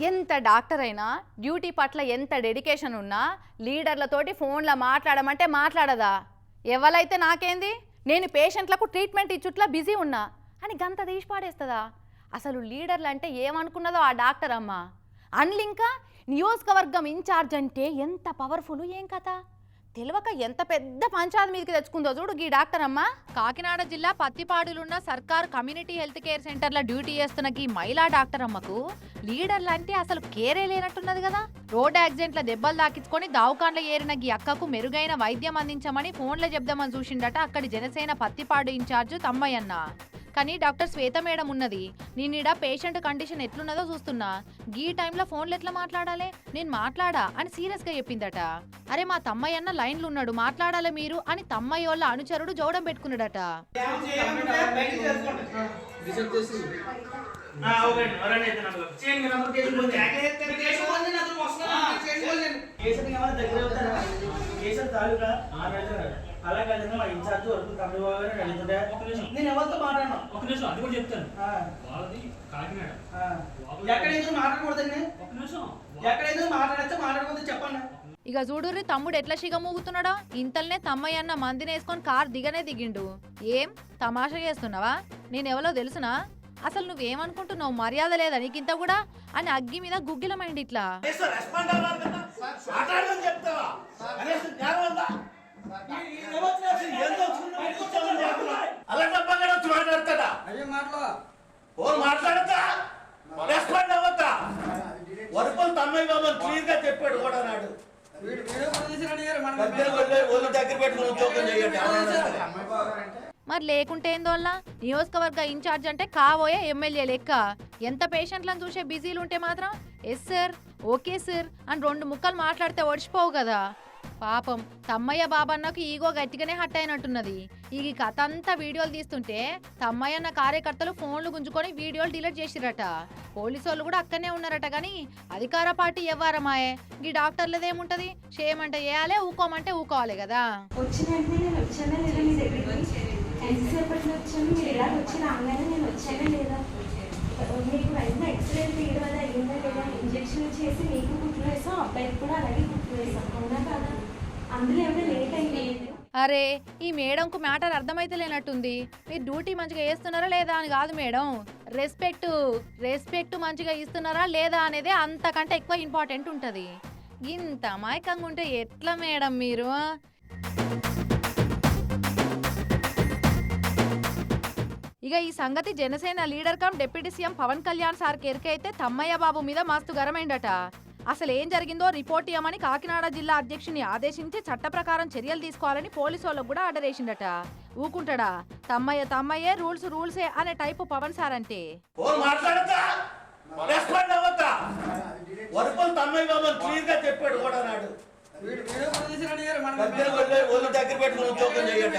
ఎంత డాక్టర్ అయినా డ్యూటీ పట్ల ఎంత డెడికేషన్ ఉన్నా లీడర్లతోటి ఫోన్లో మాట్లాడమంటే మాట్లాడదా? ఎవరైతే నాకేంది? నేను పేషెంట్లకు ట్రీట్మెంట్ ఇచ్చుట్లా బిజీ ఉన్నా. అని గంత తీసి పాడేస్తుందా? అసలు లీడర్లు అంటే ఏమనుకున్నదో ఆ డాక్టర్ అమ్మ. అన్లింకా నియోజకవర్గం ఇన్ఛార్జ్ అంటే ఎంత పవర్ఫుల్ ఏం కథ? తెలియక ఎంత పెద్ద పంచాయతీ మీదకి తెచ్చుకుందో చూడు ఈ డాక్టర్ అమ్మ. కాకినాడ జిల్లా పత్తిపాడులున్న సర్కార్ కమ్యూనిటీ హెల్త్ కేర్ సెంటర్లో డ్యూటీ చేస్తున్న ఈ మహిళా డాక్టర్ అమ్మకు లీడర్లు అంటే అసలు కేరే లేనట్టున్నది కదా. రోడ్ యాక్సిడెంట్ల దెబ్బలు తాకించుకొని దావుకాండ్ల ఏరిన ఈ అక్కకు మెరుగైన వైద్యం అందించమని ఫోన్లో చెప్దామని చూసిండట అక్కడి జనసేన పత్తిపాడు ఇన్ఛార్జ్ తమ్మయ్యన్న. కానీ డాక్టర్ శ్వేత మేడం ఉన్నది. నేనీడ పేషెంట్ కండిషన్ ఎట్లున్నదో చూస్తున్నా. గీ టైంలో ఫోన్లు ఎట్లా మాట్లాడాలి? నేను మాట్లాడా? అని సీరియస్గా చెప్పిందట. అరే మా తమ్మయ్య అన్న లైన్లు ఉన్నాడు. మాట్లాడాలి మీరు? అని తమ్మయ్య వాళ్ళ అనుచరుడు జోడం పెట్టుకున్నాడట. తాలూకా. అలా కాదండి మా ఇన్ఛార్జ్ వరకు తమిళ బాబు గారు అడుగుతుంటే నేను ఎవరితో మాట్లాడను? ఒక నిమిషం అది కూడా చెప్తాను. ఆ, వాళ్ళది కాకినాడ. ఆ. ఎక్కడైతే మాట్లాడకూడదండి? ఒక నిమిషం. ఎక్కడైతే మాట్లాడచ్చో మాట్లాడకూడదు చెప్పండి. ఇక చూడుర్రి తమ్ముడు ఎట్లా సిగమూగుతున్నాడో ఇంతల్నే తమ్మయ్య అన్న మందిని వేసుకొని కార్ దిగనే దిగిండు. ఏం? తమాషా చేస్తున్నావా? నేను ఎవరో తెలుసునా? అసలు నువ్వేమనుకుంటున్నావు? మర్యాద లేదా నీకు ఇంత కూడా? అని అగ్గి మీద గుగ్గిలమైంది ఇట్లా. మాట్లాడతాడా? మాటలు మాట్లాడతా? రెస్పాండ్ వరుపులు తమ్మయ్య బాబు క్లియర్గా చెప్పాడు కూడా నాడు. దగ్గర పెట్టుకుని ఉద్యోగం చేయండి మరి లేకుంటే ఏందోల్లా? నియోజకవర్గ ఇన్ఛార్జ్ అంటే కాబోయే ఎమ్మెల్యే లెక్క. ఎంత పేషెంట్లను చూసే బిజీలు ఉంటే మాత్రం ఎస్ సార్ ఓకే సార్ అని రెండు ముక్కలు మాట్లాడితే ఒడిచిపోవు కదా. పాపం. తమ్మయ్య బాబన్నకు ఈగో గట్టిగానే హట్ అయినట్టున్నది. ఈ కథ అంతా వీడియోలు తీస్తుంటే తమ్మయ్య అన్న కార్యకర్తలు ఫోన్లు గుంజుకొని వీడియోలు డిలీట్ చేసిరట. పోలీసు వాళ్ళు కూడా అక్కనే ఉన్నారట కానీ అధికార పార్టీ ఎవ్వారమాయే ఈ డాక్టర్లదేముంటది? చేయమంటే చేయాలి ఊకోమంటే ఊకోవాలి కదా. మీకు వెంటనే ఎక్స్రే తీయడం వల్ల అయ్యిందా లేదా? ఇంజక్షన్ చేసి మీకు కుట్లు వేసాం అబ్బాయికి కూడా అలాగే కుట్లు వేసాం అవునా కదా? అరే ఈ మేడంకు మ్యాటర్ అర్థమైతలేనట్టుంది మీరు డ్యూటీ మంచిగా వేస్తున్నారా లేదా అని కాదు మేడం. రెస్పెక్ట్ రెస్పెక్ట్ మంచిగా ఇస్తున్నారా లేదా అనేది అంతకంటే ఎక్కువ ఇంపార్టెంట్ ఉంటుంది. ఇంత అమాయకంగా ఉంటే ఎట్లా మేడం మీరు? ఇక ఈ సంగతి Janasena leader cum deputy CM Pawan Kalyan sir కెరికైతే Thammayya Babu మీద మస్తు గరమైందట అసలు ఏం జరిగిందో రిపోర్ట్ ఇవ్వమని కాకినాడ జిల్లా అధ్యక్షుని ఆదేశించి చట్ట ప్రకారం చర్యలు తీసుకోవాలని పోలీసు వాళ్ళకు కూడా ఆర్డర్ వేసిండట ఊకుంటాడా? తమ్మయ్య తమ్మయ్యే రూల్స్ రూల్సే అనే టైపు పవన్ సార్ అంటే. క్లియర్గా చెప్పాడు కూడా నాడు దగ్గర పెట్టుకుని ఉద్యోగం చేయండి.